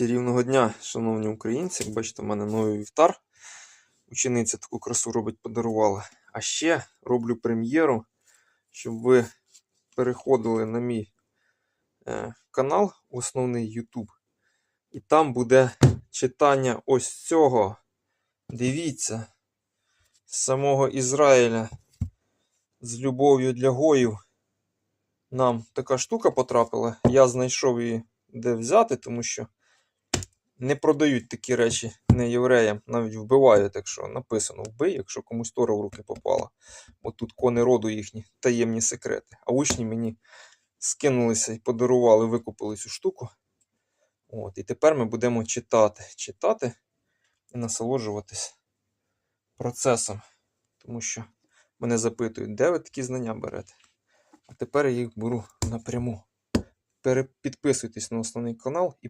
Чарівного дня, шановні українці. Як бачите, в мене новий вівтар. Учениця таку красу робить, подарувала. А ще роблю прем'єру, щоб ви переходили на мій е, канал, основний YouTube. І там буде читання ось цього. Дивіться, з самого Ізраїля з любов'ю для гоїв. Нам така штука потрапила. Я знайшов її де взяти, тому що не продають такі речі не євреям, навіть вбивають, так що написано вбий, якщо комусь тора в руки попала. Бо тут кони роду їхні таємні секрети. А учні мені скинулися і подарували, викупили цю штуку. От, і тепер ми будемо читати. Читати і насолоджуватись процесом. Тому що мене запитують, де ви такі знання берете? А тепер я їх беру напряму. Перепідписуйтесь на основний канал і